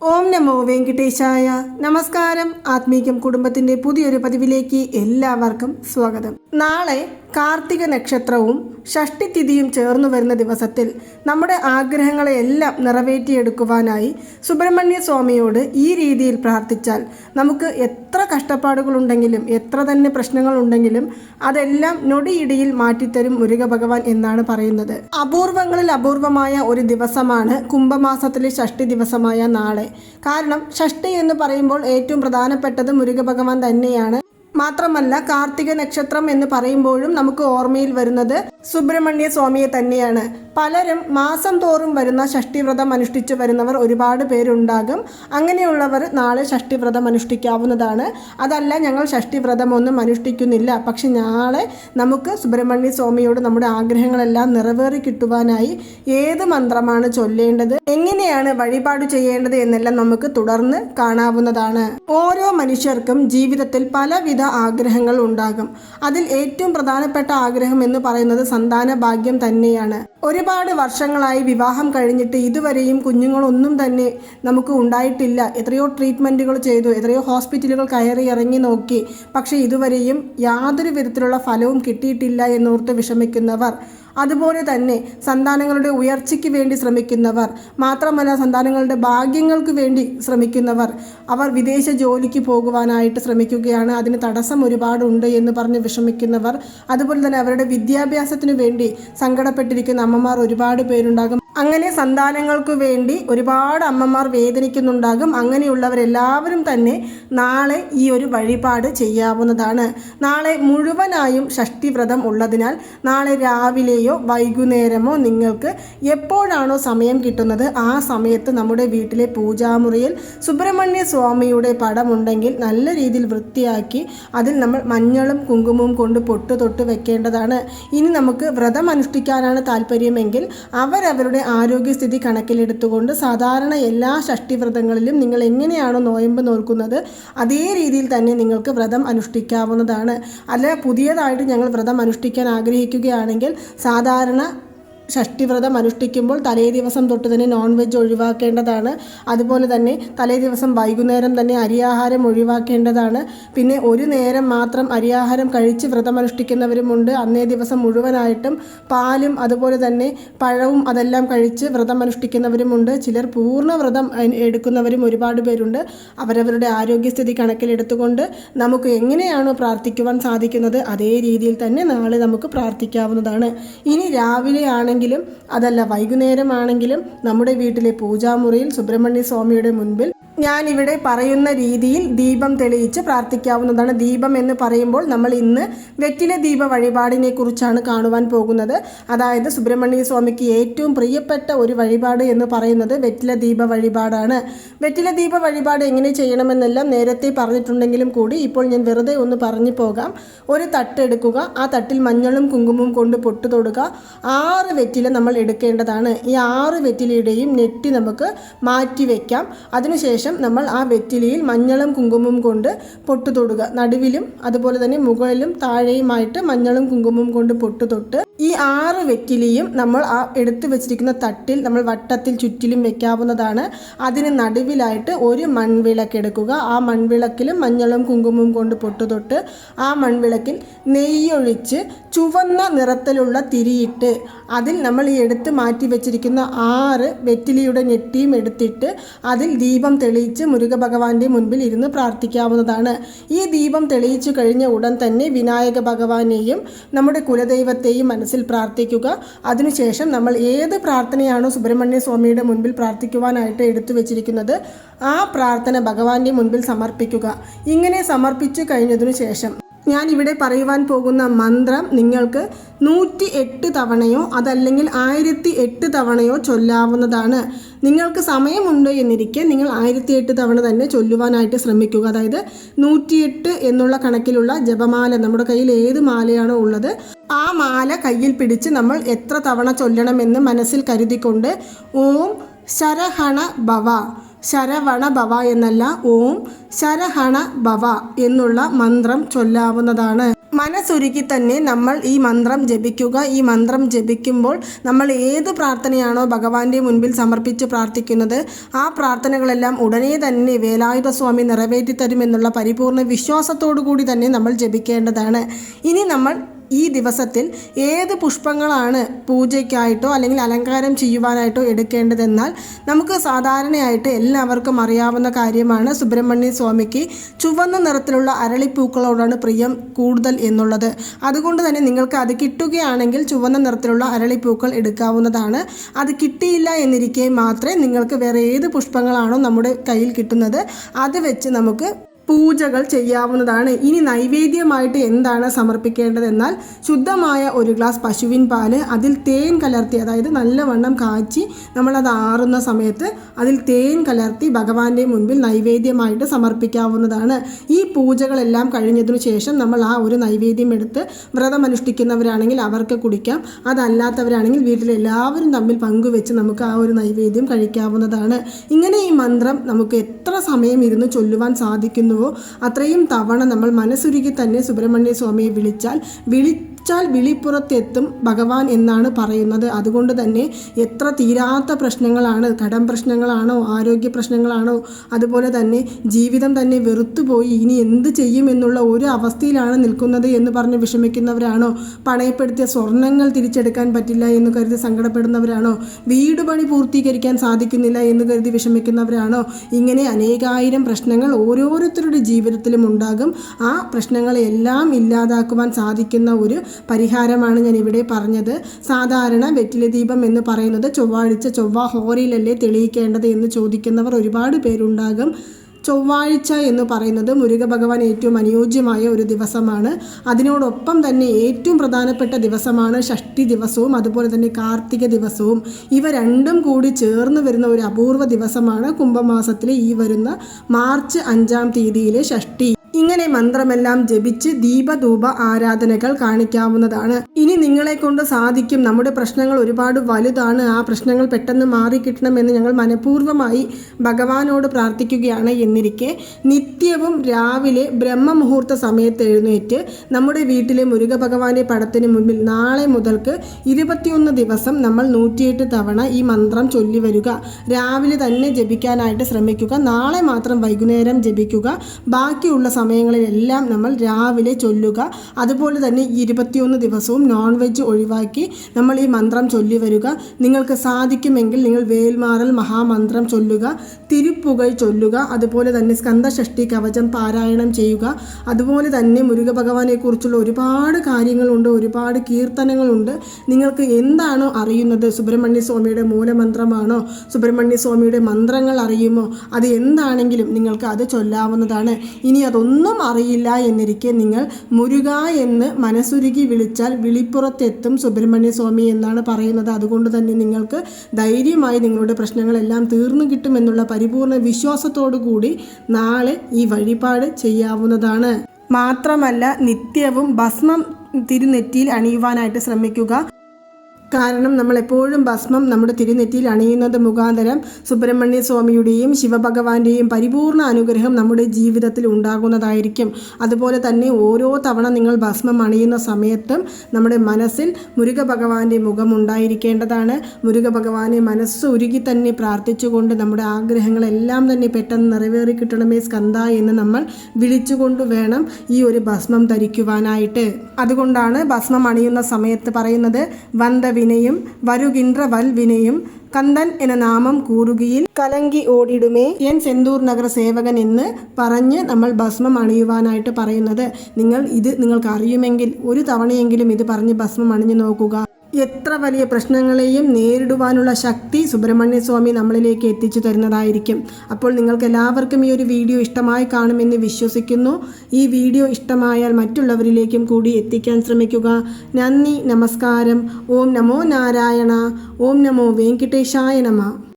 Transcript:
ഓം നമോ വെങ്കിട്ടേശായ. നമസ്കാരം. ആത്മീകം കുടുംബത്തിന്റെ പുതിയൊരു പതിവിലേക്ക് എല്ലാവർക്കും സ്വാഗതം. നാളെ കാർത്തിക നക്ഷത്രവും ഷഷ്ടിതിഥിയും ചേർന്നു വരുന്ന ദിവസത്തിൽ നമ്മുടെ ആഗ്രഹങ്ങളെയെല്ലാം നിറവേറ്റിയെടുക്കുവാനായി സുബ്രഹ്മണ്യ സ്വാമിയോട് ഈ രീതിയിൽ പ്രാർത്ഥിച്ചാൽ നമുക്ക് എത്ര കഷ്ടപ്പാടുകളുണ്ടെങ്കിലും എത്ര തന്നെ പ്രശ്നങ്ങളുണ്ടെങ്കിലും അതെല്ലാം നൊടിയിടിയിൽ മാറ്റിത്തരും മുരുക ഭഗവാൻ എന്നാണ് പറയുന്നത്. അപൂർവങ്ങളിൽ അപൂർവമായ ഒരു ദിവസമാണ് കുംഭമാസത്തിലെ ഷഷ്ടി ദിവസമായ നാളെ. കാരണം ഷഷ്ടി എന്ന് പറയുമ്പോൾ ഏറ്റവും പ്രധാനപ്പെട്ടത് മുരുക ഭഗവാൻ തന്നെയാണ്. മാത്രമല്ല കാർത്തിക നക്ഷത്രം എന്ന് പറയുമ്പോഴും നമുക്ക് ഓർമ്മയിൽ വരുന്നത് സുബ്രഹ്മണ്യ സ്വാമിയെ തന്നെയാണ്. പലരും മാസം തോറും വരുന്ന ഷഷ്ടിവ്രതം അനുഷ്ഠിച്ച് വരുന്നവർ ഒരുപാട് പേരുണ്ടാകും. അങ്ങനെയുള്ളവർ നാളെ ഷഷ്ടിവ്രതം അനുഷ്ഠിക്കാവുന്നതാണ്. അതല്ല ഞങ്ങൾ ഷഷ്ടിവ്രതമൊന്നും അനുഷ്ഠിക്കുന്നില്ല. പക്ഷെ നാളെ നമുക്ക് സുബ്രഹ്മണ്യ സ്വാമിയോട് നമ്മുടെ ആഗ്രഹങ്ങളെല്ലാം നിറവേറി കിട്ടുവാനായി ഏത് മന്ത്രമാണ് ചൊല്ലേണ്ടത് എങ്ങനെയാണ് വഴിപാട് ചെയ്യേണ്ടത് എന്നെല്ലാം നമുക്ക് തുടർന്ന് കാണാവുന്നതാണ്. ഓരോ മനുഷ്യർക്കും ജീവിതത്തിൽ പലവിധ ആഗ്രഹങ്ങൾ ഉണ്ടാകും. അതിൽ ഏറ്റവും പ്രധാനപ്പെട്ട ആഗ്രഹം എന്ന് പറയുന്നത് സന്താന ഭാഗ്യം തന്നെയാണ്. ഒരുപാട് വർഷങ്ങളായി വിവാഹം കഴിഞ്ഞിട്ട് ഇതുവരെയും കുഞ്ഞുങ്ങളൊന്നും തന്നെ നമുക്ക് ഉണ്ടായിട്ടില്ല. എത്രയോ ട്രീറ്റ്മെന്റുകൾ ചെയ്തു എത്രയോ ഹോസ്പിറ്റലുകൾ കയറി ഇറങ്ങി നോക്കി. പക്ഷേ ഇതുവരെയും യാതൊരു വിധത്തിലുള്ള ഫലവും കിട്ടിയിട്ടില്ല എന്നോർത്ത് വിഷമിക്കുന്നവർ. അതുപോലെ തന്നെ സന്താനങ്ങളുടെ ഉയർച്ചയ്ക്ക് വേണ്ടി ശ്രമിക്കുന്നവർ മാത്രമല്ല സന്താനങ്ങളുടെ ഭാഗ്യങ്ങൾക്ക് വേണ്ടി ശ്രമിക്കുന്നവർ അവർ വിദേശ ജോലിക്ക് പോകുവാനായിട്ട് ശ്രമിക്കുകയാണ്. അതിന് തടസ്സം ഒരുപാടുണ്ട് എന്ന് പറഞ്ഞ് വിഷമിക്കുന്നവർ അതുപോലെ തന്നെ അവരുടെ വിദ്യാഭ്യാസത്തിനു വേണ്ടി സങ്കടപ്പെട്ടിരിക്കുന്ന അമ്മമാർ ഒരുപാട് പേരുണ്ടാകും. അങ്ങനെ സന്താനങ്ങൾക്ക് വേണ്ടി ഒരുപാട് അമ്മമാർ വേദനിക്കുന്നുണ്ടാകും. അങ്ങനെയുള്ളവരെല്ലാവരും തന്നെ നാളെ ഈ ഒരു വഴിപാട് ചെയ്യാവുന്നതാണ്. നാളെ മുഴുവനായും ഷഷ്ടിവ്രതം ഉള്ളതിനാൽ നാളെ രാവിലെയോ വൈകുന്നേരമോ നിങ്ങൾക്ക് എപ്പോഴാണോ സമയം കിട്ടുന്നത് ആ സമയത്ത് നമ്മുടെ വീട്ടിലെ പൂജാമുറിയിൽ സുബ്രഹ്മണ്യ സ്വാമിയുടെ പടമുണ്ടെങ്കിൽ നല്ല രീതിയിൽ വൃത്തിയാക്കി അതിൽ നമ്മൾ മഞ്ഞളും കുങ്കുമവും കൊണ്ട് പൊട്ട് തൊട്ട് വെക്കേണ്ടതാണ്. ഇനി നമുക്ക് വ്രതം അനുഷ്ഠിക്കാനാണ് താല്പര്യമെങ്കിൽ അവരവരുടെ ആരോഗ്യസ്ഥിതി കണക്കിലെടുത്തുകൊണ്ട് സാധാരണ എല്ലാ ഷഷ്ടിവ്രതങ്ങളിലും നിങ്ങൾ എങ്ങനെയാണോ നോയമ്പ് നോക്കുന്നത് അതേ രീതിയിൽ തന്നെ നിങ്ങൾക്ക് വ്രതം അനുഷ്ഠിക്കാവുന്നതാണ്. അല്ല പുതിയതായിട്ട് ഞങ്ങൾ വ്രതം അനുഷ്ഠിക്കാൻ ആഗ്രഹിക്കുകയാണെങ്കിൽ സാധാരണ ഷഷ്ടിവ്രതം അനുഷ്ഠിക്കുമ്പോൾ തലേ ദിവസം തൊട്ട് തന്നെ നോൺ വെജ് ഒഴിവാക്കേണ്ടതാണ്. അതുപോലെ തന്നെ തലേ ദിവസം വൈകുന്നേരം തന്നെ അരിയാഹാരം ഒഴിവാക്കേണ്ടതാണ്. പിന്നെ ഒരു നേരം മാത്രം അരിയാഹാരം കഴിച്ച് വ്രതം അനുഷ്ഠിക്കുന്നവരുമുണ്ട്. അന്നേ ദിവസം മുഴുവനായിട്ടും പാലും അതുപോലെ തന്നെ പഴവും അതെല്ലാം കഴിച്ച് വ്രതം അനുഷ്ഠിക്കുന്നവരുമുണ്ട്. ചിലർ പൂർണ വ്രതം എടുക്കുന്നവരും ഒരുപാട് പേരുണ്ട്. അവരവരുടെ ആരോഗ്യസ്ഥിതി കണക്കിലെടുത്തുകൊണ്ട് നമുക്ക് എങ്ങനെയാണോ പ്രാർത്ഥിക്കുവാൻ സാധിക്കുന്നത് അതേ രീതിയിൽ തന്നെ നാളെ നമുക്ക് പ്രാർത്ഥിക്കാവുന്നതാണ്. ഇനി രാവിലെ ആണെങ്കിൽ ആണെങ്കിലും അതല്ല വൈകുന്നേരമാണെങ്കിലും നമ്മുടെ വീട്ടിലെ പൂജാമുറിയിൽ സുബ്രഹ്മണ്യ സ്വാമിയുടെ മുൻപിൽ ഞാൻ ഇവിടെ പറയുന്ന രീതിയിൽ ദീപം തെളിയിച്ച് പ്രാർത്ഥിക്കാവുന്നതാണ്. ദീപം എന്ന് പറയുമ്പോൾ നമ്മൾ ഇന്ന് വെറ്റില ദീപ വഴിപാടിനെ കുറിച്ചാണ് കാണുവാൻ പോകുന്നത്. അതായത് സുബ്രഹ്മണ്യ സ്വാമിക്ക് ഏറ്റവും പ്രിയപ്പെട്ട ഒരു വഴിപാട് എന്ന് പറയുന്നത് വെറ്റില ദീപ വഴിപാടാണ്. വെറ്റില ദീപ വഴിപാട് എങ്ങനെ ചെയ്യണമെന്നെല്ലാം നേരത്തെ പറഞ്ഞിട്ടുണ്ടെങ്കിലും കൂടി ഇപ്പോൾ ഞാൻ വെറുതെ ഒന്ന് പറഞ്ഞു പോകാം. ഒരു തട്ട് എടുക്കുക ആ തട്ടിൽ മഞ്ഞളും കുങ്കുമവും കൊണ്ട് പൊട്ടു തൊടുക. ആറ് വെറ്റില നമ്മൾ എടുക്കേണ്ടതാണ്. ഈ ആറ് വെറ്റിലയുടെയും നെറ്റി നമുക്ക് മാറ്റി വയ്ക്കാം അതിനുശേഷം നമ്മൾ ആ വെറ്റിലയിൽ മഞ്ഞളും കുങ്കുമവും കൊണ്ട് പൊട്ട് തൊടുക നടുവിലും അതുപോലെ തന്നെ മുകളിലും താഴെയുമായിട്ട് മഞ്ഞളും കുങ്കുമവും കൊണ്ട് പൊട്ട് തൊട്ട് ഈ ആറ് വെറ്റിലിയും നമ്മൾ ആ എടുത്തു വെച്ചിരിക്കുന്ന തട്ടിൽ നമ്മൾ വട്ടത്തിൽ ചുറ്റിലും വെക്കാവുന്നതാണ്. അതിന് നടുവിലായിട്ട് ഒരു മൺവിളക്ക് എടുക്കുക. ആ മൺവിളക്കിൽ മഞ്ഞളും കുങ്കുമവും കൊണ്ട് പൊട്ടുതൊട്ട് ആ മൺവിളക്കിൽ നെയ്യൊഴിച്ച് ചുവന്ന നിറത്തിലുള്ള തിരിയിട്ട് അതിൽ നമ്മൾ ഈ എടുത്ത് മാറ്റി വെച്ചിരിക്കുന്ന ആറ് വെറ്റിലിയുടെ നെറ്റിയും എടുത്തിട്ട് അതിൽ ദീപം തെളിയിച്ച് മുരുക ഭഗവാന്റെ മുൻപിൽ ഇരുന്ന് പ്രാർത്ഥിക്കാവുന്നതാണ്. ഈ ദീപം തെളിയിച്ചു കഴിഞ്ഞ ഉടൻ തന്നെ വിനായക ഭഗവാനെയും നമ്മുടെ കുലദൈവത്തെയും മനസ്സിൽ പ്രാർത്ഥിക്കുക. അതിനുശേഷം നമ്മൾ ഏത് പ്രാർത്ഥനയാണോ സുബ്രഹ്മണ്യ സ്വാമിയുടെ മുൻപിൽ പ്രാർത്ഥിക്കുവാനായിട്ട് എടുത്തു വെച്ചിരിക്കുന്നത് ആ പ്രാർത്ഥന ഭഗവാന്റെ മുൻപിൽ സമർപ്പിക്കുക. ഇങ്ങനെ സമർപ്പിച്ചു കഴിഞ്ഞതിനു ശേഷം ഞാൻ ഇവിടെ പറയുവാൻ പോകുന്ന മന്ത്രം നിങ്ങൾക്ക് നൂറ്റി എട്ട് തവണയോ അതല്ലെങ്കിൽ ആയിരത്തി എട്ട് തവണയോ ചൊല്ലാവുന്നതാണ്. നിങ്ങൾക്ക് സമയമുണ്ട് എന്നിരിക്കെ നിങ്ങൾ ആയിരത്തി എട്ട് തവണ തന്നെ ചൊല്ലുവാനായിട്ട് ശ്രമിക്കുക. അതായത് നൂറ്റിയെട്ട് എന്നുള്ള കണക്കിലുള്ള ജപമാല നമ്മുടെ കയ്യിൽ ഏത് മാലയാണോ ഉള്ളത് ആ മാല കയ്യിൽ പിടിച്ച് നമ്മൾ എത്ര തവണ ചൊല്ലണമെന്ന് മനസ്സിൽ കരുതിക്കൊണ്ട് ഓം ശരഹണ ഭവ. ശരവണ ഭവ എന്നല്ല ഓം ശരഹണ ഭവ എന്നുള്ള മന്ത്രം ചൊല്ലാവുന്നതാണ്. മനസ്സുരുക്കി തന്നെ നമ്മൾ ഈ മന്ത്രം ജപിക്കുക. ഈ മന്ത്രം ജപിക്കുമ്പോൾ നമ്മൾ ഏത് പ്രാർത്ഥനയാണോ ഭഗവാന്റെ മുൻപിൽ സമർപ്പിച്ച് പ്രാർത്ഥിക്കുന്നത് ആ പ്രാർത്ഥനകളെല്ലാം ഉടനെ തന്നെ വേലായുധ സ്വാമി നിറവേറ്റി തരുമെന്നുള്ള പരിപൂർണ വിശ്വാസത്തോടു കൂടി തന്നെ നമ്മൾ ജപിക്കേണ്ടതാണ്. ഇനി നമ്മൾ ഈ ദിവസത്തിൽ ഏത് പുഷ്പങ്ങളാണ് പൂജയ്ക്കായിട്ടോ അല്ലെങ്കിൽ അലങ്കാരം ചെയ്യുവാനായിട്ടോ എടുക്കേണ്ടതെന്നാൽ നമുക്ക് സാധാരണയായിട്ട് എല്ലാവർക്കും അറിയാവുന്ന കാര്യമാണ് സുബ്രഹ്മണ്യ സ്വാമിക്ക് ചുവന്ന നിറത്തിലുള്ള അരളിപ്പൂക്കളോടാണ് പ്രിയം കൂടുതൽ എന്നുള്ളത്. അതുകൊണ്ട് തന്നെ നിങ്ങൾക്ക് അത് കിട്ടുകയാണെങ്കിൽ ചുവന്ന നിറത്തിലുള്ള അരളിപ്പൂക്കൾ എടുക്കാവുന്നതാണ്. അത് കിട്ടിയില്ല എന്നിരിക്കെ മാത്രമേ നിങ്ങൾക്ക് വേറെ ഏത് പുഷ്പങ്ങളാണോ നമ്മുടെ കയ്യിൽ കിട്ടുന്നത് അത് വെച്ച് നമുക്ക് പൂജകൾ ചെയ്യാവുന്നതാണ്. ഇനി നൈവേദ്യമായിട്ട് എന്താണ് സമർപ്പിക്കേണ്ടതെന്നാൽ ശുദ്ധമായ ഒരു ഗ്ലാസ് പശുവിൻ പാൽ അതിൽ തേൻ കലർത്തി അതായത് നല്ലവണ്ണം കാച്ചി നമ്മളത് ആറുന്ന സമയത്ത് അതിൽ തേൻ കലർത്തി ഭഗവാന്റെ മുൻപിൽ നൈവേദ്യമായിട്ട് സമർപ്പിക്കാവുന്നതാണ്. ഈ പൂജകളെല്ലാം കഴിഞ്ഞതിനു ശേഷം നമ്മൾ ആ ഒരു നൈവേദ്യം എടുത്ത് വ്രതം അനുഷ്ഠിക്കുന്നവരാണെങ്കിൽ അവർക്ക് കുടിക്കാം. അതല്ലാത്തവരാണെങ്കിൽ വീട്ടിലെ എല്ലാവരും തമ്മിൽ പങ്കുവെച്ച് നമുക്ക് ആ ഒരു നൈവേദ്യം കഴിക്കാവുന്നതാണ്. ഇങ്ങനെ ഈ മന്ത്രം നമുക്ക് എത്ര സമയം ഇരുന്ന് ചൊല്ലുവാൻ സാധിക്കുന്നു? അത്രയും തവണ നമ്മൾ മനസ്സുരുക്കി തന്നെ സുബ്രഹ്മണ്യ സ്വാമിയെ വിളിച്ചാൽ വിളിച്ചാൽ വിളിപ്പുറത്തെത്തും ഭഗവാൻ എന്നാണ് പറയുന്നത്. അതുകൊണ്ട് തന്നെ എത്ര തീരാത്ത പ്രശ്നങ്ങളാണ് കടം പ്രശ്നങ്ങളാണോ ആരോഗ്യ പ്രശ്നങ്ങളാണോ അതുപോലെ തന്നെ ജീവിതം തന്നെ വെറുത്തുപോയി ഇനി എന്ത് ചെയ്യും എന്നുള്ള ഒരു അവസ്ഥയിലാണ് നിൽക്കുന്നത് എന്ന് പറഞ്ഞ് വിഷമിക്കുന്നവരാണോ? പണയപ്പെടുത്തിയ സ്വർണങ്ങൾ തിരിച്ചെടുക്കാൻ പറ്റില്ല എന്ന് കരുതി സങ്കടപ്പെടുന്നവരാണോ? വീട് പണി പൂർത്തീകരിക്കാൻ സാധിക്കുന്നില്ല എന്ന് കരുതി വിഷമിക്കുന്നവരാണോ? ഇങ്ങനെ അനേകായിരം പ്രശ്നങ്ങൾ ഓരോരുത്തരുടെ ജീവിതത്തിലും ഉണ്ടാകും. ആ പ്രശ്നങ്ങളെല്ലാം ഇല്ലാതാക്കുവാൻ സാധിക്കുന്ന ഒരു പരിഹാരമാണ് ഞാൻ ഇവിടെ പറഞ്ഞത്. സാധാരണ വെറ്റില ദീപം എന്ന് പറയുന്നത് ചൊവ്വാഴ്ച ചൊവ്വ ഹോറിയിലല്ലേ തെളിയിക്കേണ്ടത് എന്ന് ചോദിക്കുന്നവർ ഒരുപാട് പേരുണ്ടാകും. ചൊവ്വാഴ്ച എന്ന് പറയുന്നത് മുരുക ഭഗവാൻ ഏറ്റവും അനുയോജ്യമായ ഒരു ദിവസമാണ്. അതിനോടൊപ്പം തന്നെ ഏറ്റവും പ്രധാനപ്പെട്ട ദിവസമാണ് ഷഷ്ടി ദിവസവും അതുപോലെ തന്നെ കാർത്തിക ദിവസവും. ഇവ രണ്ടും കൂടി ചേർന്ന് വരുന്ന ഒരു അപൂർവ ദിവസമാണ് കുംഭമാസത്തിലെ ഈ വരുന്ന മാർച്ച് അഞ്ചാം തീയതിയിലെ ഷഷ്ടി. ഇങ്ങനെ മന്ത്രമെല്ലാം ജപിച്ച് ദീപധൂപ ആരാധനകൾ കാണിക്കാവുന്നതാണ്. ഇനി നിങ്ങളെ കൊണ്ട് സാധിക്കും. നമ്മുടെ പ്രശ്നങ്ങൾ ഒരുപാട് വലുതാണ്. ആ പ്രശ്നങ്ങൾ പെട്ടെന്ന് മാറിക്കിട്ടണമെന്ന് ഞങ്ങൾ മനഃപൂർവമായി ഭഗവാനോട് പ്രാർത്ഥിക്കുകയാണ് എന്നിരിക്കെ. നിത്യവും രാവിലെ ബ്രഹ്മമുഹൂർത്ത സമയത്ത് എഴുന്നേറ്റ് നമ്മുടെ വീട്ടിലെ മുരുക ഭഗവാന്റെ പടത്തിന് മുമ്പിൽ നാളെ മുതൽക്ക് ഇരുപത്തിയൊന്ന് ദിവസം നമ്മൾ നൂറ്റിയെട്ട് തവണ ഈ മന്ത്രം ചൊല്ലി വരിക രാവിലെ തന്നെ ജപിക്കാനായിട്ട് ശ്രമിക്കുക. നാളെ മാത്രം വൈകുന്നേരം ജപിക്കുക. ബാക്കിയുള്ള സമയങ്ങളിലെല്ലാം നമ്മൾ രാവിലെ ചൊല്ലുക. അതുപോലെ തന്നെ ഇരുപത്തിയൊന്ന് ദിവസവും നോൺ വെജ് ഒഴിവാക്കി നമ്മൾ ഈ മന്ത്രം ചൊല്ലി വരിക. നിങ്ങൾക്ക് സാധിക്കുമെങ്കിൽ നിങ്ങൾ വേൽമാറൽ മഹാമന്ത്രം ചൊല്ലുക. തിരുപ്പുകൾ ചൊല്ലുക. അതുപോലെ തന്നെ സ്കന്ദഷഷ്ടി കവചം പാരായണം ചെയ്യുക. അതുപോലെ തന്നെ മുരുക ഭഗവാനെക്കുറിച്ചുള്ള ഒരുപാട് കാര്യങ്ങളുണ്ട് ഒരുപാട് കീർത്തനങ്ങളുണ്ട്. നിങ്ങൾക്ക് എന്താണോ അറിയുന്നത്? സുബ്രഹ്മണ്യ സ്വാമിയുടെ മൂലമന്ത്രമാണോ? സുബ്രഹ്മണ്യ സ്വാമിയുടെ മന്ത്രങ്ങൾ അറിയുമോ? അത് എന്താണെങ്കിലും നിങ്ങൾക്ക് അത് ചൊല്ലാവുന്നതാണ്. ഇനി അതൊന്നും അറിയില്ല എന്നിരിക്കെ നിങ്ങൾ മുരുക എന്ന് മനസ്സുരുകി വിളിച്ചാൽ വിളിപ്പുറത്തെത്തും സുബ്രഹ്മണ്യ സ്വാമി എന്നാണ് പറയുന്നത്. അതുകൊണ്ട് തന്നെ നിങ്ങൾക്ക് ധൈര്യമായി നിങ്ങളുടെ പ്രശ്നങ്ങളെല്ലാം തീർന്നു കിട്ടുമെന്നുള്ള പരിപൂർണ വിശ്വാസത്തോടു കൂടി നാളെ ഈ വഴിപാട് ചെയ്യാവുന്നതാണ്. മാത്രമല്ല നിത്യവും ഭസ്മം തിരുനെറ്റിയിൽ അണിയുവാനായിട്ട് ശ്രമിക്കുക. കാരണം നമ്മൾ എപ്പോഴും ഭസ്മം നമ്മുടെ തിരുനെറ്റിയിൽ അണിയുന്നത് മുഖാന്തരം സുബ്രഹ്മണ്യ സ്വാമിയുടെയും ശിവഭഗവാന്റെയും പരിപൂർണ അനുഗ്രഹം നമ്മുടെ ജീവിതത്തിൽ ഉണ്ടാകുന്നതായിരിക്കും. അതുപോലെ തന്നെ ഓരോ തവണ നിങ്ങൾ ഭസ്മം അണിയുന്ന സമയത്തും നമ്മുടെ മനസ്സിൽ മുരുക ഭഗവാന്റെ മുഖം ഉണ്ടായിരിക്കേണ്ടതാണ്. മുരുക ഭഗവാനെ മനസ്സ് ഉരുകി തന്നെ പ്രാർത്ഥിച്ചുകൊണ്ട് നമ്മുടെ ആഗ്രഹങ്ങളെല്ലാം തന്നെ പെട്ടെന്ന് നിറവേറി കിട്ടണമേ സ്കന്ത എന്ന് നമ്മൾ വിളിച്ചുകൊണ്ട് വേണം ഈ ഒരു ഭസ്മം ധരിക്കുവാനായിട്ട്. അതുകൊണ്ടാണ് ഭസ്മം അണിയുന്ന സമയത്ത് പറയുന്നത് വന്ദ വിനയും വരുകിன்ற വൽവിനയും കന്ദൻ എന്ന നാമം കൂറുകയിൽ കലങ്കി ഓടിടുമേ. എൻ സെന്തൂർ നഗര സേവകൻ എന്ന് പറഞ്ഞ് നമ്മൾ ഭസ്മം അണിയുവാനായിട്ട് പറയുന്നത്. നിങ്ങൾ ഇത് നിങ്ങൾക്ക് അറിയുമെങ്കിൽ ഒരു തവണയെങ്കിലും ഇത് പറഞ്ഞ് ഭസ്മം അണിഞ്ഞു നോക്കുക. എത്ര വലിയ പ്രശ്നങ്ങളെയും നേരിടുവാനുള്ള ശക്തി സുബ്രഹ്മണ്യ സ്വാമി നമ്മളിലേക്ക് എത്തിച്ചു തരുന്നതായിരിക്കും. അപ്പോൾ നിങ്ങൾക്ക് എല്ലാവർക്കും ഈ ഒരു വീഡിയോ ഇഷ്ടമായി കാണുമെന്ന് വിശ്വസിക്കുന്നു. ഈ വീഡിയോ ഇഷ്ടമായാൽ മറ്റുള്ളവരിലേക്കും കൂടി എത്തിക്കാൻ ശ്രമിക്കുക. നന്ദി നമസ്കാരം. ഓം നമോ നാരായണ. ഓം നമോ വെങ്കിട്ടേശായ നമ.